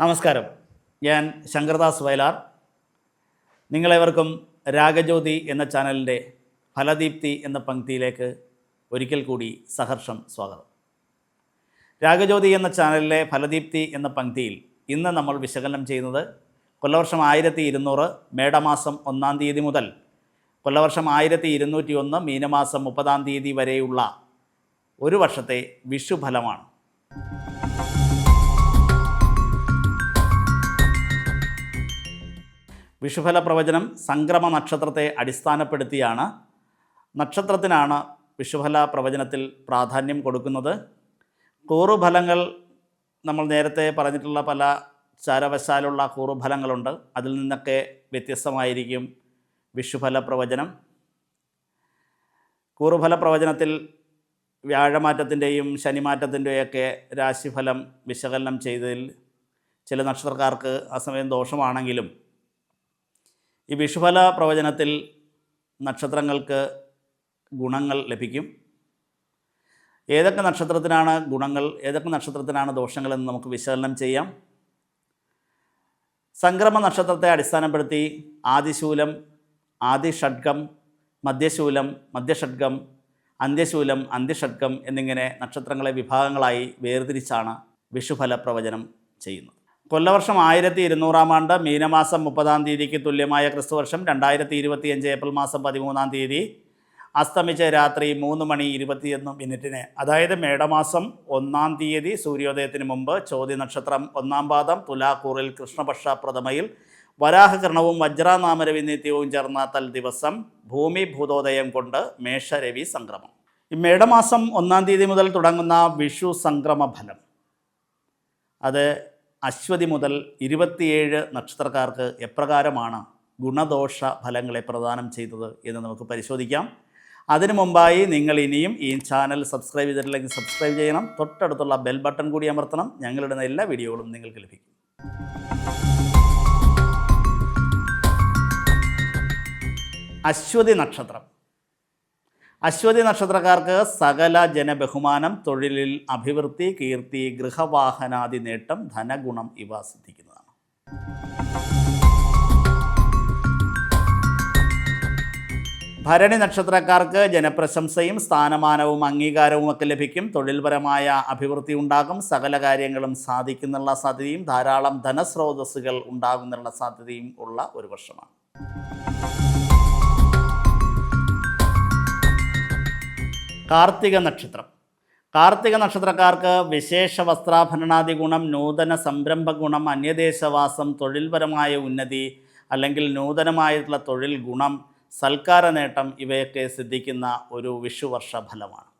നമസ്കാരം. ഞാൻ ശങ്കർദാസ് വയലാർ. നിങ്ങളെവർക്കും രാഗജ്യോതി എന്ന ചാനലിന്റെ ഫലദീപ്തി എന്ന പങ്ക്തിയിലേക്ക് ഒരിക്കൽ കൂടി സഹർഷം സ്വാഗതം. രാഗജ്യോതി എന്ന ചാനലിലെ ഫലദീപ്തി എന്ന പങ്ക്തിയിൽ ഇന്ന് നമ്മൾ വിശകലനം ചെയ്യുന്നത് കൊല്ലവർഷം ആയിരത്തി ഇരുന്നൂറ് മേടമാസം ഒന്നാം തീയതി മുതൽ കൊല്ലവർഷം ആയിരത്തി ഇരുന്നൂറ്റി ഒന്ന് മീനമാസം മുപ്പതാം തീയതി വരെയുള്ള ഒരു വർഷത്തെ വിഷുഫലമാണ്. വിഷുഫല പ്രവചനം സംക്രമ നക്ഷത്രത്തെ അടിസ്ഥാനപ്പെടുത്തിയാണ്. നക്ഷത്രത്തിനാണ് വിഷുഫല പ്രവചനത്തിൽ പ്രാധാന്യം കൊടുക്കുന്നത്. കൂറുഫലങ്ങൾ നമ്മൾ നേരത്തെ പറഞ്ഞിട്ടുള്ള പല ചാരവശാലുള്ള കൂറുഫലങ്ങളുണ്ട്. അതിൽ നിന്നൊക്കെ വ്യത്യസ്തമായിരിക്കും വിഷുഫല പ്രവചനം കൂറുഫല പ്രവചനത്തിൽ വ്യാഴമാറ്റത്തിന്റെയും ശനിമാറ്റത്തിന്റെയൊക്കെ രാശിഫലം വിശകലനം ചെയ്തതിൽ ചില നക്ഷത്രക്കാർക്ക് ആ സമയം ദോഷമാണെങ്കിലും ഈ വിഷുഫല പ്രവചനത്തിൽ നക്ഷത്രങ്ങൾക്ക് ഗുണങ്ങൾ ലഭിക്കും. ഏതൊക്കെ നക്ഷത്രത്തിനാണ് ഗുണങ്ങൾ ഏതൊക്കെ നക്ഷത്രത്തിനാണ് ദോഷങ്ങളെന്ന് നമുക്ക് വിശകലനം ചെയ്യാം. സംക്രമ നക്ഷത്രത്തെ അടിസ്ഥാനപ്പെടുത്തി ആദിശൂലം ആദിഷഡ്കം മധ്യശൂലം മധ്യഷഡ്കം അന്ത്യശൂലം അന്ത്യഷഡ്കം എന്നിങ്ങനെ നക്ഷത്രങ്ങളെ വിഭാഗങ്ങളായി വേർതിരിച്ചാണ് വിഷുഫല പ്രവചനം ചെയ്യുന്നത്. കൊല്ലവർഷം ആയിരത്തി ഇരുന്നൂറാം ആണ്ട് മീനമാസം മുപ്പതാം തീയതിക്ക് തുല്യമായ ക്രിസ്തുവർഷം രണ്ടായിരത്തി ഇരുപത്തിയഞ്ച് ഏപ്രിൽ മാസം പതിമൂന്നാം തീയതി അസ്തമിച്ച രാത്രി മൂന്ന് മണി ഇരുപത്തിയൊന്ന് മിനിറ്റിന്. അതായത് മേടമാസം ഒന്നാം തീയതി സൂര്യോദയത്തിന് മുമ്പ് ചോദ്യ നക്ഷത്രം ഒന്നാം പാദം തുലാക്കൂറിൽ കൃഷ്ണപക്ഷ പ്രഥമയിൽ വരാഹകരണവും വജ്രാനാമരവി നിത്യവും ചേർന്ന തൽ ദിവസം ഭൂമി ഭൂതോദയം കൊണ്ട് മേഷരവി സംക്രമം. ഈ മേടമാസം ഒന്നാം തീയതി മുതൽ തുടങ്ങുന്ന വിഷു സംക്രമ ഫലം. അത് അശ്വതി മുതൽ ഇരുപത്തിയേഴ് നക്ഷത്രക്കാർക്ക് എപ്രകാരമാണ് ഗുണദോഷ ഫലങ്ങളെ പ്രദാനം ചെയ്തത് എന്ന് നമുക്ക് പരിശോധിക്കാം. അതിനു മുമ്പായി നിങ്ങൾ ഇനിയും ഈ ചാനൽ സബ്സ്ക്രൈബ് ചെയ്തിട്ടില്ലെങ്കിൽ സബ്സ്ക്രൈബ് ചെയ്യണം. തൊട്ടടുത്തുള്ള ബെൽ ബട്ടൺ കൂടി അമർത്തണം. ഞങ്ങളിടുന്ന എല്ലാ വീഡിയോകളും നിങ്ങൾക്ക് ലഭിക്കും. അശ്വതി നക്ഷത്രം. അശ്വതി നക്ഷത്രക്കാർക്ക് സകല ജനബഹുമാനം തൊഴിലിൽ അഭിവൃദ്ധി കീർത്തി ഗൃഹവാഹനാദി നേട്ടം ധനഗുണം ഇവ സിദ്ധിക്കുന്നതാണ്. ഭരണി നക്ഷത്രക്കാർക്ക് ജനപ്രശംസയും സ്ഥാനമാനവും അംഗീകാരവും ഒക്കെ ലഭിക്കും. തൊഴിൽപരമായ അഭിവൃദ്ധി ഉണ്ടാകും. സകല കാര്യങ്ങളും സാധിക്കുന്നുള്ള സാധ്യതയും ധാരാളം ധനസ്രോതസ്സുകൾ ഉണ്ടാകുന്നുള്ള സാധ്യതയും ഉള്ള ഒരു വർഷമാണ്. കാർത്തിക നക്ഷത്രം. കാർത്തിക നക്ഷത്രക്കാർക്ക് വിശേഷ വസ്ത്രാഭരണാദി ഗുണം നൂതന സംരംഭ ഗുണം അന്യദേശവാസം തൊഴിൽപരമായ ഉന്നതി അല്ലെങ്കിൽ നൂതനമായിട്ടുള്ള തൊഴിൽ ഗുണം സൽക്കാര നേട്ടം ഇവയൊക്കെ സിദ്ധിക്കുന്ന ഒരു വിഷുവർഷ ഫലമാണ്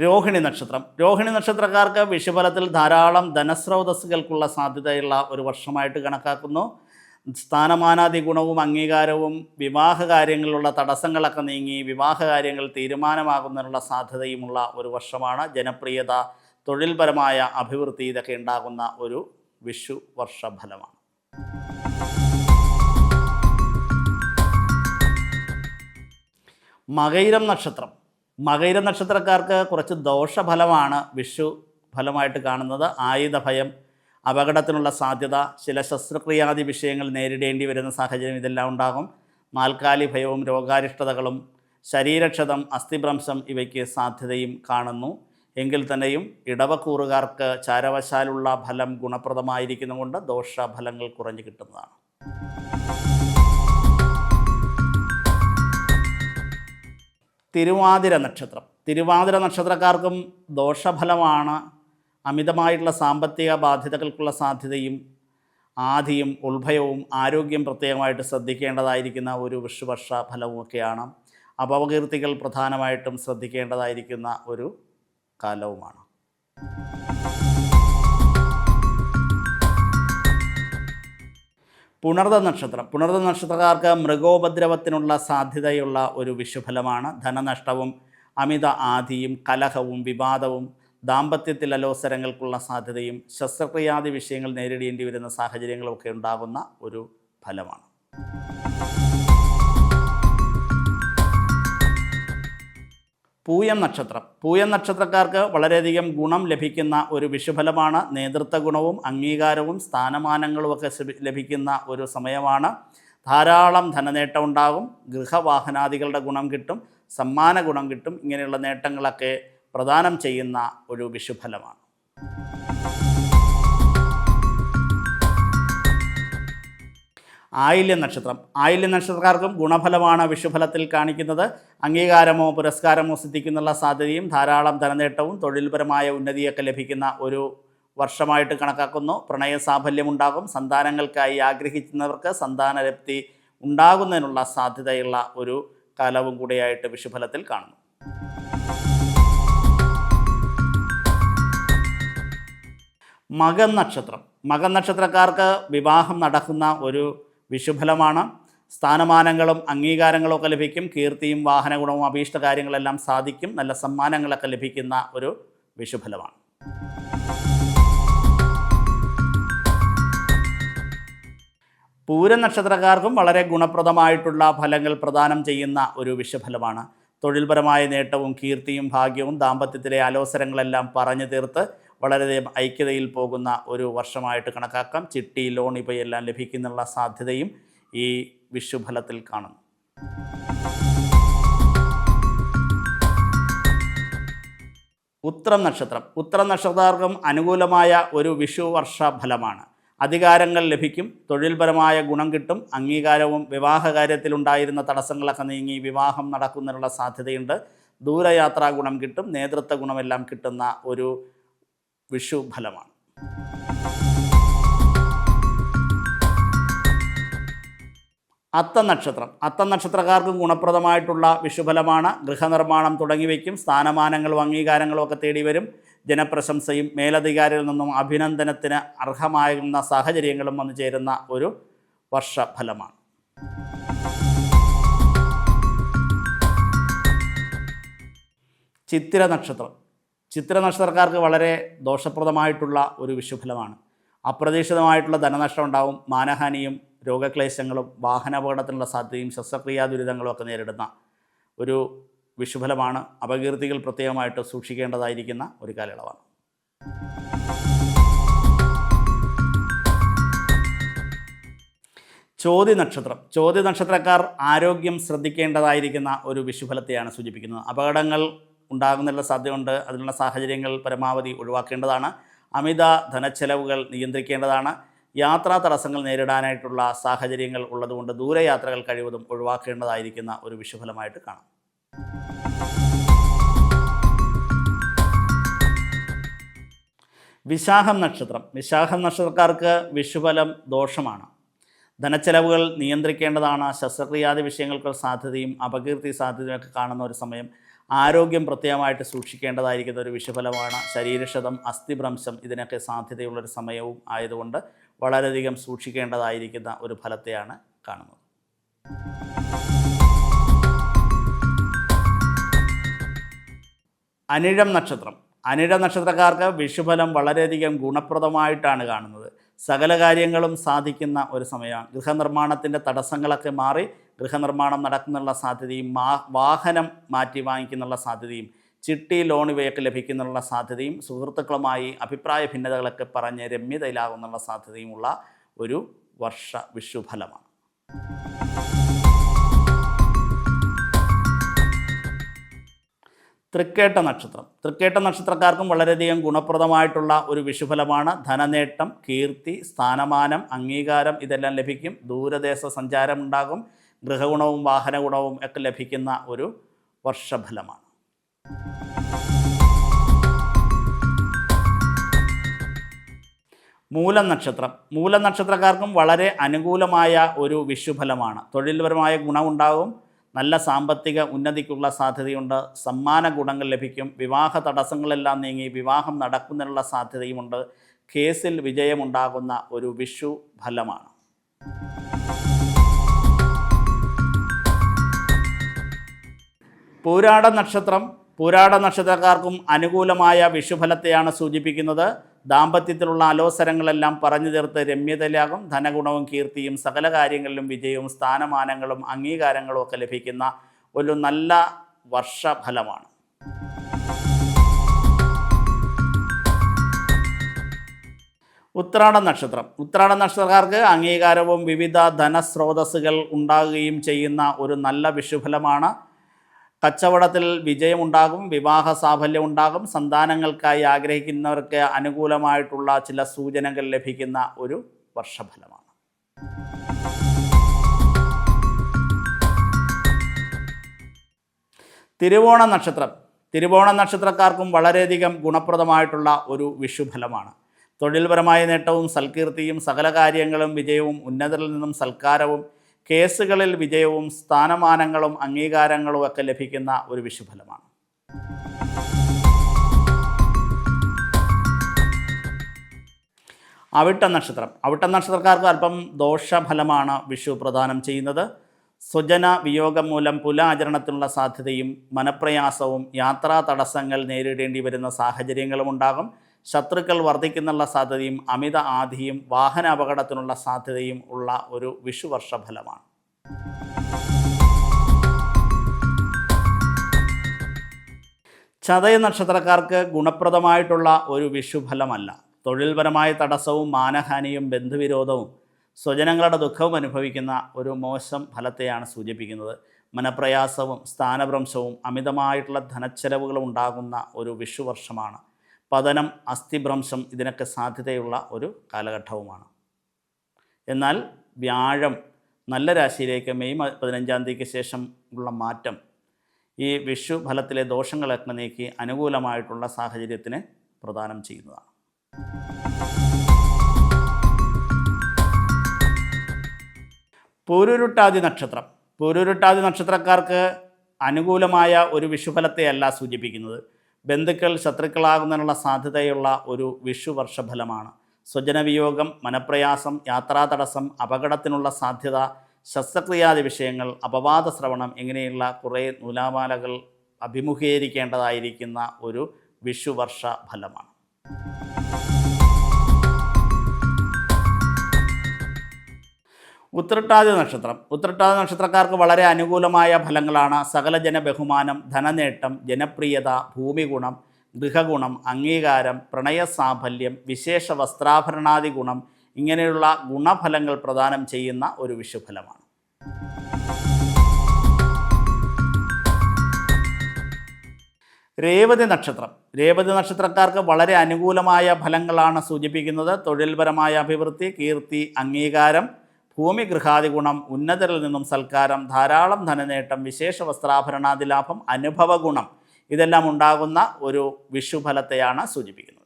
രോഹിണി നക്ഷത്രം. രോഹിണി നക്ഷത്രക്കാർക്ക് വിഷുഫലത്തിൽ ധാരാളം ധനസ്രോതസ്സുകൾക്കുള്ള സാധ്യതയുള്ള ഒരു വർഷമായിട്ട് കണക്കാക്കുന്നു. സ്ഥാനമാനാദി ഗുണവും അംഗീകാരവും വിവാഹ കാര്യങ്ങളിലുള്ള തടസ്സങ്ങളൊക്കെ നീങ്ങി വിവാഹ കാര്യങ്ങൾ തീരുമാനമാകുന്നതിനുള്ള സാധ്യതയുമുള്ള ഒരു വർഷമാണ്. ജനപ്രിയത തൊഴിൽപരമായ അഭിവൃദ്ധി ഇതൊക്കെ ഉണ്ടാകുന്ന ഒരു വിഷു വർഷഫലമാണ്. മകൈരം നക്ഷത്രം. മകൈരം നക്ഷത്രക്കാർക്ക് കുറച്ച് ദോഷഫലമാണ് വിഷു ഫലമായിട്ട് കാണുന്നത്. ആയുധഭയം അപകടത്തിനുള്ള സാധ്യത ചില ശസ്ത്രക്രിയാദി വിഷയങ്ങൾ നേരിടേണ്ടി വരുന്ന സാഹചര്യം ഇതെല്ലാം ഉണ്ടാകും. നാൽക്കാലി ഭയവും രോഗാരിഷ്ടതകളും ശരീരക്ഷതം അസ്ഥിഭ്രംശം ഇവയ്ക്ക് സാധ്യതയും കാണുന്നു. എങ്കിൽ തന്നെയും ഇടവക്കൂറുകാർക്ക് ചാരവശാലുള്ള ഫലം ഗുണപ്രദമായിരിക്കുന്നതുകൊണ്ട് ദോഷഫലങ്ങൾ കുറഞ്ഞു കിട്ടുന്നതാണ്. തിരുവാതിര നക്ഷത്രം. തിരുവാതിര നക്ഷത്രക്കാർക്കും ദോഷഫലമാണ് അമിതമായിട്ടുള്ള സാമ്പത്തിക ബാധ്യതകൾക്കുള്ള സാധ്യതയും ആധിയും ഉത്ഭയവും ആരോഗ്യം പ്രത്യേകമായിട്ട് ശ്രദ്ധിക്കേണ്ടതായിരിക്കുന്ന ഒരു വിഷുവർഷ ഫലവുമൊക്കെയാണ്. അപകീർത്തികൾ പ്രധാനമായിട്ടും ശ്രദ്ധിക്കേണ്ടതായിരിക്കുന്ന ഒരു കാലവുമാണ്. പുണർദ നക്ഷത്രം. പുണർദ നക്ഷത്രക്കാർക്ക് മൃഗോപദ്രവത്തിനുള്ള സാധ്യതയുള്ള ഒരു വിഷുഫലമാണ്. ധനനഷ്ടവും അമിത ആധിയും കലഹവും വിവാദവും ദാമ്പത്യത്തിൽ അലോസരങ്ങൾക്കുള്ള സാധ്യതയും ശസ്ത്രക്രിയാദി വിഷയങ്ങൾ നേരിടേണ്ടി വരുന്ന സാഹചര്യങ്ങളൊക്കെ ഉണ്ടാകുന്ന ഒരു ഫലമാണ്. പൂയം നക്ഷത്രം. പൂയം നക്ഷത്രക്കാർക്ക് വളരെയധികം ഗുണം ലഭിക്കുന്ന ഒരു വിഷുഫലമാണ്. നേതൃത്വ ഗുണവും അംഗീകാരവും സ്ഥാനമാനങ്ങളും ഒക്കെ ലഭിക്കുന്ന ഒരു സമയമാണ്. ധാരാളം ധനനേട്ടം ഉണ്ടാകും. ഗൃഹവാഹനാദികളുടെ ഗുണം കിട്ടും. സമ്മാന ഗുണം കിട്ടും. ഇങ്ങനെയുള്ള നേട്ടങ്ങളൊക്കെ പ്രദാനം ചെയ്യുന്ന ഒരു വിഷുഫലമാണ്. ആയില്യ നക്ഷത്രം. ആയില്യ നക്ഷത്രക്കാർക്കും ഗുണഫലമാണ് വിഷുഫലത്തിൽ കാണിക്കുന്നത്. അംഗീകാരമോ പുരസ്കാരമോ സിദ്ധിക്കുന്നുള്ള സാധ്യതയും ധാരാളം ധനനേട്ടവും തൊഴിൽപരമായ ഉന്നതിയൊക്കെ ലഭിക്കുന്ന ഒരു വർഷമായിട്ട് കണക്കാക്കുന്നു. പ്രണയ സാഫല്യമുണ്ടാകും. സന്താനങ്ങൾക്കായി ആഗ്രഹിക്കുന്നവർക്ക് സന്താനലബ്ധി ഉണ്ടാകുന്നതിനുള്ള സാധ്യതയുള്ള ഒരു കാലവും കൂടിയായിട്ട് വിഷുഫലത്തിൽ കാണുന്നു. മകൻ നക്ഷത്രം. മകൻ നക്ഷത്രക്കാർക്ക് വിവാഹം നടക്കുന്ന ഒരു വിഷുഫലമാണ് സ്ഥാനമാനങ്ങളും അംഗീകാരങ്ങളും ഒക്കെ ലഭിക്കും. കീർത്തിയും വാഹനഗുണവും അഭീഷ്ട കാര്യങ്ങളെല്ലാം സാധിക്കും. നല്ല സമ്മാനങ്ങളൊക്കെ ലഭിക്കുന്ന ഒരു വിഷുഫലമാണ് പൂരം നക്ഷത്രക്കാർക്കും വളരെ ഗുണപ്രദമായിട്ടുള്ള ഫലങ്ങൾ പ്രദാനം ചെയ്യുന്ന ഒരു വിഷുഫലമാണ് തൊഴിൽപരമായ നേട്ടവും കീർത്തിയും ഭാഗ്യവും ദാമ്പത്യത്തിലെ അലോസരങ്ങളെല്ലാം പറഞ്ഞു തീർത്ത് വളരെയധികം ഐക്യതയിൽ പോകുന്ന ഒരു വർഷമായിട്ട് കണക്കാക്കാം. ചിട്ടി ലോൺ ഇവയെല്ലാം ലഭിക്കുന്നുള്ള സാധ്യതയും ഈ വിഷുഫലത്തിൽ കാണുന്നു. ഉത്രം നക്ഷത്രം. ഉത്രം നക്ഷത്രക്കാർക്കും അനുകൂലമായ ഒരു വിഷു വർഷ ഫലമാണ്. അധികാരങ്ങൾ ലഭിക്കും തൊഴിൽപരമായ ഗുണം കിട്ടും അംഗീകാരവും വിവാഹ കാര്യത്തിലുണ്ടായിരുന്ന തടസ്സങ്ങളൊക്കെ നീങ്ങി വിവാഹം നടക്കുന്നതിനുള്ള സാധ്യതയുണ്ട്. ദൂരയാത്രാ ഗുണം കിട്ടും നേതൃത്വ ഗുണമെല്ലാം കിട്ടുന്ന ഒരു വിഷു ഫലമാണ് അത്ത നക്ഷത്രം അത്ത നക്ഷത്രക്കാർക്കും ഗുണപ്രദമായിട്ടുള്ള വിഷുഫലമാണ്. ഗൃഹനിർമ്മാണം തുടങ്ങിവയ്ക്കും സ്ഥാനമാനങ്ങളും അംഗീകാരങ്ങളും ഒക്കെ തേടി വരും. ജനപ്രശംസയും മേലധികാരിയിൽ നിന്നും അഭിനന്ദനത്തിന് അർഹമാകുന്ന സാഹചര്യങ്ങളും വന്നു ചേരുന്ന ഒരു വർഷഫലമാണ്. ചിത്തിര നക്ഷത്രം. ചിത്തിര നക്ഷത്രക്കാർക്ക് വളരെ ദോഷപ്രദമായിട്ടുള്ള ഒരു വിഷുഫലമാണ്. അപ്രതീക്ഷിതമായിട്ടുള്ള ധനനഷ്ടം ഉണ്ടാവും മാനഹാനിയും രോഗക്ലേശങ്ങളും വാഹനാപകടത്തിനുള്ള സാധ്യതയും ശസ്ത്രക്രിയാ ദുരിതങ്ങളും ഒക്കെ നേരിടുന്ന ഒരു വിഷുഫലമാണ്. അപകീർത്തികൾ പ്രത്യേകമായിട്ട് സൂക്ഷിക്കേണ്ടതായിരിക്കുന്ന ഒരു കാലയളവാണ്. ചോതി നക്ഷത്രം. ചോതി നക്ഷത്രക്കാർ ആരോഗ്യം ശ്രദ്ധിക്കേണ്ടതായിരിക്കുന്ന ഒരു വിഷുഫലത്തെയാണ് സൂചിപ്പിക്കുന്നത്. അപകടങ്ങൾ ഉണ്ടാകുന്നുള്ള സാധ്യതയുണ്ട്. അതിനുള്ള സാഹചര്യങ്ങൾ പരമാവധി ഒഴിവാക്കേണ്ടതാണ്. അമിത ധനച്ചെലവുകൾ നിയന്ത്രിക്കേണ്ടതാണ്. യാത്രാ തടസ്സങ്ങൾ നേരിടാനായിട്ടുള്ള സാഹചര്യങ്ങൾ ഉള്ളതുകൊണ്ട് ദൂരയാത്രകൾ കഴിവതും ഒഴിവാക്കേണ്ടതായിരിക്കുന്ന ഒരു വിഷുഫലമായിട്ട് കാണാം. വിശാഖം നക്ഷത്രം. വിശാഖം നക്ഷത്രക്കാർക്ക് വിഷുഫലം ദോഷമാണ്. ധനച്ചെലവുകൾ നിയന്ത്രിക്കേണ്ടതാണ്. ശസ്ത്രക്രിയാദി വിഷയങ്ങൾക്കുള്ള സാധ്യതയും അപകീർത്തി സാധ്യതയൊക്കെ കാണുന്ന ഒരു സമയം. ആരോഗ്യം പ്രത്യേകമായിട്ട് സൂക്ഷിക്കേണ്ടതായിരിക്കുന്ന ഒരു വിഷഫലമാണ് ശരീരക്ഷതം അസ്ഥിഭ്രംശം ഇതിനൊക്കെ സാധ്യതയുള്ളൊരു സമയവും ആയതുകൊണ്ട് വളരെയധികം സൂക്ഷിക്കേണ്ടതായിരിക്കുന്ന ഒരു ഫലത്തെയാണ് കാണുന്നത്. അനിഴം നക്ഷത്രം. അനിഴ നക്ഷത്രക്കാർക്ക് വിഷുഫലം വളരെയധികം ഗുണപ്രദമായിട്ടാണ് കാണുന്നത്. സകല കാര്യങ്ങളും സാധിക്കുന്ന ഒരു സമയമാണ്. ഗൃഹനിർമ്മാണത്തിന്റെ തടസ്സങ്ങളൊക്കെ മാറി ഗൃഹനിർമ്മാണം നടക്കുന്നുള്ള സാധ്യതയും വാഹനം മാറ്റി വാങ്ങിക്കുന്നുള്ള സാധ്യതയും ചിട്ടി ലോൺ ഇവയൊക്കെ ലഭിക്കുന്നുള്ള സാധ്യതയും സുഹൃത്തുക്കളുമായി അഭിപ്രായ ഭിന്നതകളൊക്കെ പറഞ്ഞ് രമ്യതയിലാകുന്നുള്ള സാധ്യതയുമുള്ള ഒരു വർഷ വിഷുഫലമാണ്. തൃക്കേട്ട നക്ഷത്രം. തൃക്കേട്ട നക്ഷത്രക്കാർക്കും വളരെയധികം ഗുണപ്രദമായിട്ടുള്ള ഒരു വിഷുഫലമാണ്. ധനനേട്ടം കീർത്തി സ്ഥാനമാനം അംഗീകാരം ഇതെല്ലാം ലഭിക്കും. ദൂരദേശ സഞ്ചാരമുണ്ടാകും. ഗൃഹഗുണവും വാഹനഗുണവും ഒക്കെ ലഭിക്കുന്ന ഒരു വർഷഫലമാണ്. മൂലം നക്ഷത്രം. മൂലം നക്ഷത്രക്കാർക്കും വളരെ അനുകൂലമായ ഒരു വിഷുഫലമാണ്. തൊഴിൽപരമായ ഗുണമുണ്ടാകും. നല്ല സാമ്പത്തിക ഉന്നതിക്കുള്ള സാധ്യതയുണ്ട് സമ്മാന ഗുണങ്ങൾ ലഭിക്കും വിവാഹ തടസ്സങ്ങളെല്ലാം നീങ്ങി വിവാഹം നടക്കുന്നതിനുള്ള സാധ്യതയുമുണ്ട്. കേസിൽ വിജയമുണ്ടാകുന്ന ഒരു വിഷു ഫലമാണ്. പൂരാട നക്ഷത്രം പൂരാട നക്ഷത്രക്കാർക്കും അനുകൂലമായ വിഷുഫലത്തെയാണ് സൂചിപ്പിക്കുന്നത്. ദാമ്പത്യത്തിലുള്ള അലോസരങ്ങളെല്ലാം പറഞ്ഞു തീർത്ത് രമ്യതലാകും ധനഗുണവും കീർത്തിയും സകല കാര്യങ്ങളിലും വിജയവും സ്ഥാനമാനങ്ങളും അംഗീകാരങ്ങളും ഒക്കെ ലഭിക്കുന്ന ഒരു നല്ല വർഷഫലമാണ്. ഉത്രാട നക്ഷത്രം. ഉത്രാട നക്ഷത്രക്കാർക്ക് അംഗീകാരവും വിവിധ ധനസ്രോതസ്സുകൾ ഉണ്ടാകുകയും ചെയ്യുന്ന ഒരു നല്ല വിഷുഫലമാണ്. കച്ചവടത്തിൽ വിജയമുണ്ടാകും വിവാഹ സാഫല്യം ഉണ്ടാകും സന്താനങ്ങൾക്കായി ആഗ്രഹിക്കുന്നവർക്ക് അനുകൂലമായിട്ടുള്ള ചില സൂചനകൾ ലഭിക്കുന്ന ഒരു വർഷഫലമാണ്. തിരുവോണ നക്ഷത്രം. തിരുവോണ നക്ഷത്രക്കാർക്കും വളരെയധികം ഗുണപ്രദമായിട്ടുള്ള ഒരു വിഷുഫലമാണ്. തൊഴിൽപരമായ നേട്ടവും സൽകീർത്തിയും സകല കാര്യങ്ങളും വിജയവും ഉന്നതരിൽ നിന്നും സൽക്കാരവും കേസുകളിൽ വിജയവും സ്ഥാനമാനങ്ങളും അംഗീകാരങ്ങളും ഒക്കെ ലഭിക്കുന്ന ഒരു വിഷുഫലമാണ്. അവിട്ട നക്ഷത്രം. അവിട്ട നക്ഷത്രക്കാർക്ക് അല്പം ദോഷഫലമാണ് വിഷു പ്രദാനം ചെയ്യുന്നത്. സ്വജന വിയോഗം മൂലം പുലാചരണത്തിനുള്ള സാധ്യതയും മനപ്രയാസവും യാത്രാ തടസ്സങ്ങൾ നേരിടേണ്ടി വരുന്ന സാഹചര്യങ്ങളും ഉണ്ടാകും. ശത്രുക്കൾ വർദ്ധിക്കുന്നുള്ള സാധ്യതയും അമിത ആധിയും വാഹന അപകടത്തിനുള്ള സാധ്യതയും ഉള്ള ഒരു വിഷുവർഷ ഫലമാണ് ചതയ നക്ഷത്രക്കാർക്ക് ഗുണപ്രദമായിട്ടുള്ള ഒരു വിഷുഫലമല്ല. തൊഴിൽപരമായ തടസ്സവും മാനഹാനിയും ബന്ധുവിരോധവും സ്വജനങ്ങളുടെ ദുഃഖവും അനുഭവിക്കുന്ന ഒരു മോശം ഫലത്തെയാണ് സൂചിപ്പിക്കുന്നത്. മനപ്രയാസവും സ്ഥാനഭ്രംശവും അമിതമായിട്ടുള്ള ധനച്ചെലവുകളും ഉണ്ടാകുന്ന ഒരു വിഷുവർഷമാണ്. പതനം അസ്ഥിഭ്രംശം ഇതിനൊക്കെ സാധ്യതയുള്ള ഒരു കാലഘട്ടവുമാണ്. എന്നാൽ വ്യാഴം നല്ല രാശിയിലേക്ക് മെയ് പതിനഞ്ചാം തീയതിക്ക് ശേഷം ഉള്ള മാറ്റം ഈ വിഷു ഫലത്തിലെ ദോഷങ്ങളൊക്കെ നീക്കി അനുകൂലമായിട്ടുള്ള സാഹചര്യത്തിന് പ്രദാനം ചെയ്യുന്നതാണ്. പൂരുരുട്ടാതി നക്ഷത്രം. പൂരുരുട്ടാതി നക്ഷത്രക്കാർക്ക് അനുകൂലമായ ഒരു വിഷുഫലത്തെയല്ല സൂചിപ്പിക്കുന്നത്. ബന്ധുക്കൾ ശത്രുക്കളാകുന്നതിനുള്ള സാധ്യതയുള്ള ഒരു വിഷു വർഷഫലമാണ് സ്വജനവിയോഗം മനപ്രയാസം യാത്രാ തടസ്സം അപകടത്തിനുള്ള സാധ്യത ശസ്ത്രക്രിയാദി വിഷയങ്ങൾ അപവാദ ശ്രവണം ഇങ്ങനെയുള്ള കുറേ നൂലാമാലകൾ അഭിമുഖീകരിക്കേണ്ടതായിരിക്കുന്ന ഒരു വിഷുവർഷ ഫലമാണ് ഉത്രട്ടാതി നക്ഷത്രം. ഉത്രട്ടാതി നക്ഷത്രക്കാർക്ക് വളരെ അനുകൂലമായ ഫലങ്ങളാണ്. സകല ജനബഹുമാനം ധനനേട്ടം ജനപ്രിയത ഭൂമിഗുണം ഗൃഹഗുണം അംഗീകാരം പ്രണയസാഫല്യം വിശേഷ വസ്ത്രാഭരണാദി ഗുണം ഇങ്ങനെയുള്ള ഗുണഫലങ്ങൾ പ്രദാനം ചെയ്യുന്ന ഒരു വിഷുഫലമാണ്. രേവതി നക്ഷത്രം. രേവതി നക്ഷത്രക്കാർക്ക് വളരെ അനുകൂലമായ ഫലങ്ങളാണ് സൂചിപ്പിക്കുന്നത്. തൊഴിൽപരമായ അഭിവൃദ്ധി കീർത്തി അംഗീകാരം ഭൂമി ഗൃഹാദി ഗുണം ഉന്നതരിൽ നിന്നും സൽക്കാരം ധാരാളം ധനനേട്ടം വിശേഷ വസ്ത്രാഭരണാദി ലാഭം അനുഭവ ഗുണം ഇതെല്ലാം ഉണ്ടാകുന്ന ഒരു വിഷുഫലത്തെയാണ് സൂചിപ്പിക്കുന്നത്.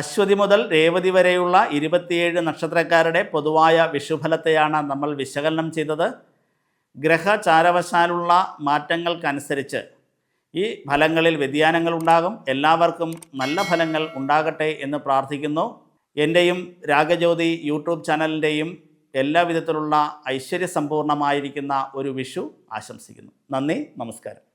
അശ്വതി മുതൽ രേവതി വരെയുള്ള ഇരുപത്തിയേഴ് നക്ഷത്രക്കാരുടെ പൊതുവായ വിഷുഫലത്തെയാണ് നമ്മൾ വിശകലനം ചെയ്തത്. ഗ്രഹചാരവശാലുള്ള മാറ്റങ്ങൾക്കനുസരിച്ച് ഈ ഫലങ്ങളിൽ വ്യതിയാനങ്ങൾ ഉണ്ടാകും. എല്ലാവർക്കും നല്ല ഫലങ്ങൾ ഉണ്ടാകട്ടെ എന്ന് പ്രാർത്ഥിക്കുന്നു. എന്റെയും രാഗജ്യോതി യൂട്യൂബ് ചാനലിന്റെയും എല്ലാ വിധത്തിലുള്ള ഐശ്വര്യസമ്പൂർണമായിരിക്കുന്ന ഒരു വിഷു ആശംസിക്കുന്നു. നന്ദി നമസ്കാരം.